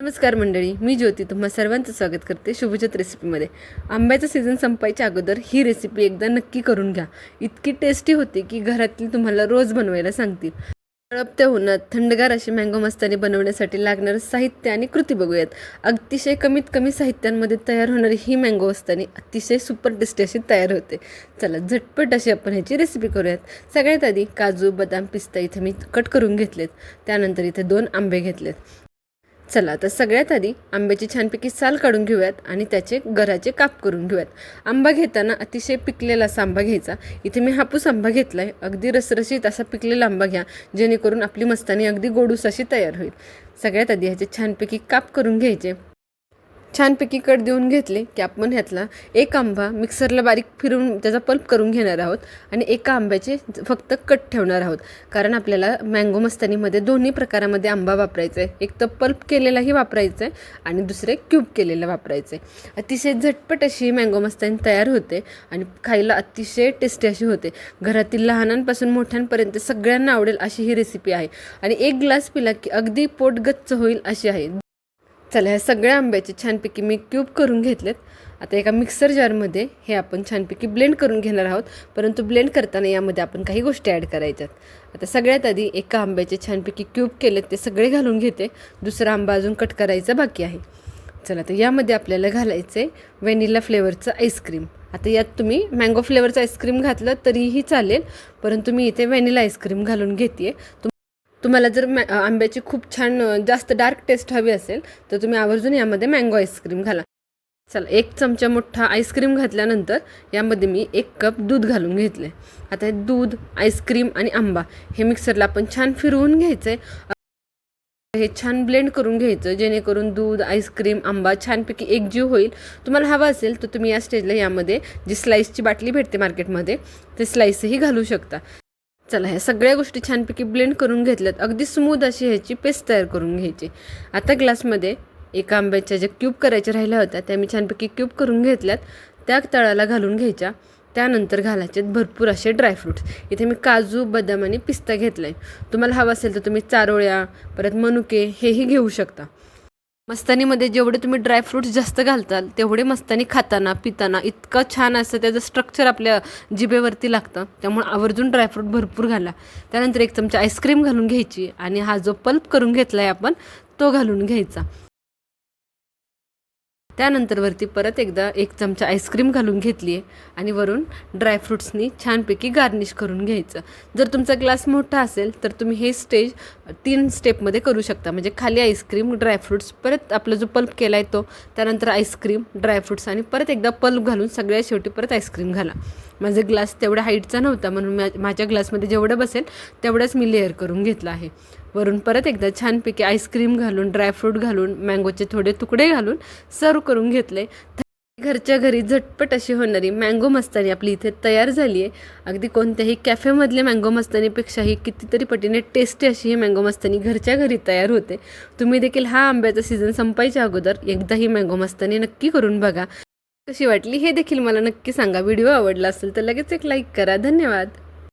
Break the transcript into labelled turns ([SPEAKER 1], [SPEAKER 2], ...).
[SPEAKER 1] नमस्कार मंडळी मी ज्योती तुम्हा सर्वांचं स्वागत करते शुभजत रेसिपीमध्ये आंब्याचा सीझन संपायच्या अगोदर ही रेसिपी एकदा नक्की करून घ्या. इतकी टेस्टी होती की घरातील तुम्हाला रोज बनवायला सांगतील. तळपत्या उन्हात थंडगार अशी मँगो मस्तानी बनवण्यासाठी लागणारं साहित्य आणि कृती बघूयात. अतिशय कमीत कमी साहित्यांमध्ये तयार होणारी ही मँगो मस्तानी अतिशय सुपर टेस्टी अशी तयार होते. चला झटपट अशी आपण ह्याची रेसिपी करूयात. सगळ्यात आधी काजू बदाम पिस्ता इथे मी कट करून घेतलेत. त्यानंतर इथे दोन आंबे घेतलेत. चला तर सगळ्यात आधी आंब्याची छानपैकी साल काढून घेऊयात आणि त्याचे गराचे काप करून घेऊयात. आंबा घेताना अतिशय पिकलेला असा आंबा घ्यायचा. इथे मी हापूस आंबा घेतला आहे अगदी रसरशीत असा पिकलेला आंबा घ्या जेणेकरून आपली मस्तानी अगदी गोडूस अशी तयार होईल. सगळ्यात आधी ह्याचे छानपैकी काप करून घ्यायचे. छानपैकी कट देऊन घेतले की आपण ह्यातला एक आंबा मिक्सरला बारीक फिरून त्याचा पल्प करून घेणार आहोत आणि एका आंब्याचे फक्त कट ठेवणार आहोत. कारण आपल्याला मँगो मस्तानीमध्ये दोन्ही प्रकारामध्ये आंबा वापरायचा आहे. एक तर पल्प केलेलाही वापरायचं आहे आणि दुसरे क्यूब केलेलं वापरायचं आहे. अतिशय झटपट अशी मँगो मस्तानी तयार होते आणि खायला अतिशय टेस्टी अशी होते. घरातील लहानांपासून मोठ्यांपर्यंत सगळ्यांना आवडेल अशी ही रेसिपी आहे. आणि एक ग्लास पिला की अगदी पोट गच्च होईल अशी आहे. चला ह्या सगळ्या आंब्याचे छानपैकी मी क्यूब करून घेतलेत. आता एका मिक्सर जारमध्ये हे आपण छानपैकी ब्लेंड करून घेणार आहोत. परंतु ब्लेंड करताना यामध्ये आपण काही गोष्टी ॲड करायच्यात. आता सगळ्यात आधी एका आंब्याचे छानपैकी क्यूब केलेत ते सगळे घालून घेते. दुसरा आंबा अजून कट करायचा बाकी आहे. चला तर यामध्ये आपल्याला घालायचं आहे व्हॅनिला फ्लेवरचं आईस्क्रीम आता यात तुम्ही मँगो फ्लेवरचं आईस्क्रीम घातलं तरीही चालेल परंतु मी इथे व्हॅनिला आईस्क्रीम घालून घेते तुम्हाला जर मॅ आंब्याची खूप छान जास्त डार्क टेस्ट हवी असेल तर तुम्ही आवर्जून यामध्ये मँगो आईस्क्रीम घाला. चला एक चमचा मोठा आईस्क्रीम घातल्यानंतर यामध्ये मी एक कप दूध घालून घेतले आता हे दूध आईस्क्रीम आणि आंबा हे मिक्सरला आपण छान फिरवून घ्यायचं आहे हे छान ब्लेंड करून घ्यायचं जेणेकरून दूध आईस्क्रीम आंबा छानपैकी एकजीव होईल. तुम्हाला हवा असेल तर तुम्ही या स्टेजला यामध्ये जी स्लाईसची बाटली भेटते मार्केटमध्ये ते स्लाईसही घालू शकता. चला ह्या सगळ्या गोष्टी छानपैकी ब्लेंड करून घेतल्यात. अगदी स्मूथ अशी ह्याची पेस्ट तयार करून घ्यायची. आता ग्लासमध्ये एका आंब्याच्या ज्या क्यूब करायच्या राहिल्या होत्या त्या मी छानपैकी क्यूब करून घेतल्यात. त्या तळाला घालून घ्यायच्या. त्यानंतर घालायचे भरपूर असे ड्रायफ्रूट्स इथे मी काजू बदाम आणि पिस्ता घेतला आहे तुम्हाला हवं असेल तर तुम्ही चारोळ्या परत मनुके हेही घेऊ शकता. मस्तानीमध्ये जेवढे तुम्ही ड्रायफ्रूट्स जास्त घालताल तेवढे मस्तानी खाताना पिताना इतकं छान असतं त्याचं स्ट्रक्चर आपल्या जिभेवरती लागतं. त्यामुळे आवर्जून ड्रायफ्रूट भरपूर घाला. त्यानंतर एक चमचा आईस्क्रीम घालून घ्यायची आणि हा जो पल्प करून घेतला आहे आपण तो घालून घ्यायचा. त्यानंतर वरती परत एकदा एक चमचा आईस्क्रीम घालून घेतली आहे आणि वरून ड्रायफ्रुट्सनी छानपैकी गार्निश करून घ्यायचं. जर तुमचा ग्लास मोठा असेल तर तुम्ही हे स्टेज तीन स्टेपमध्ये करू शकता. म्हणजे खाली आईस्क्रीम ड्रायफ्रूट्स परत आपला जो पल्प केला आहे तो त्यानंतर आईस्क्रीम ड्रायफ्रूट्स आणि परत एकदा पल्प घालून सगळ्या शेवटी परत आईस्क्रीम घाला. माझा ग्लास तेवढ्या हाईटचा नव्हता म्हणून मा- माझ्या ग्लासमध्ये जेवढं बसेल तेवढंच मी लेअर करून घेतलं आहे. वरून परत एकदा छानपैकी आईस्क्रीम घालून ड्रायफ्रूट घालून मँगोचे थोडे तुकडे घालून सर्व करून घेतले. घरच्या घरी झटपट अशी होणारी मँगो मस्तानी आपली इथे तयार झाली आहे. अगदी कोणत्याही कॅफेमधल्या मँगो मस्तानीपेक्षाही कितीतरी पटीने टेस्टी अशी ही मँगो मस्तानी घरच्या घरी तयार होते. तुम्ही देखील हा आंब्याचा सीझन संपायच्या अगोदर एकदा ही मँगो मस्तानी नक्की करून बघा. कशी वाटली हे देखील मला नक्की सांगा. व्हिडिओ आवडला असेल तर लगेच एक लाईक करा. धन्यवाद.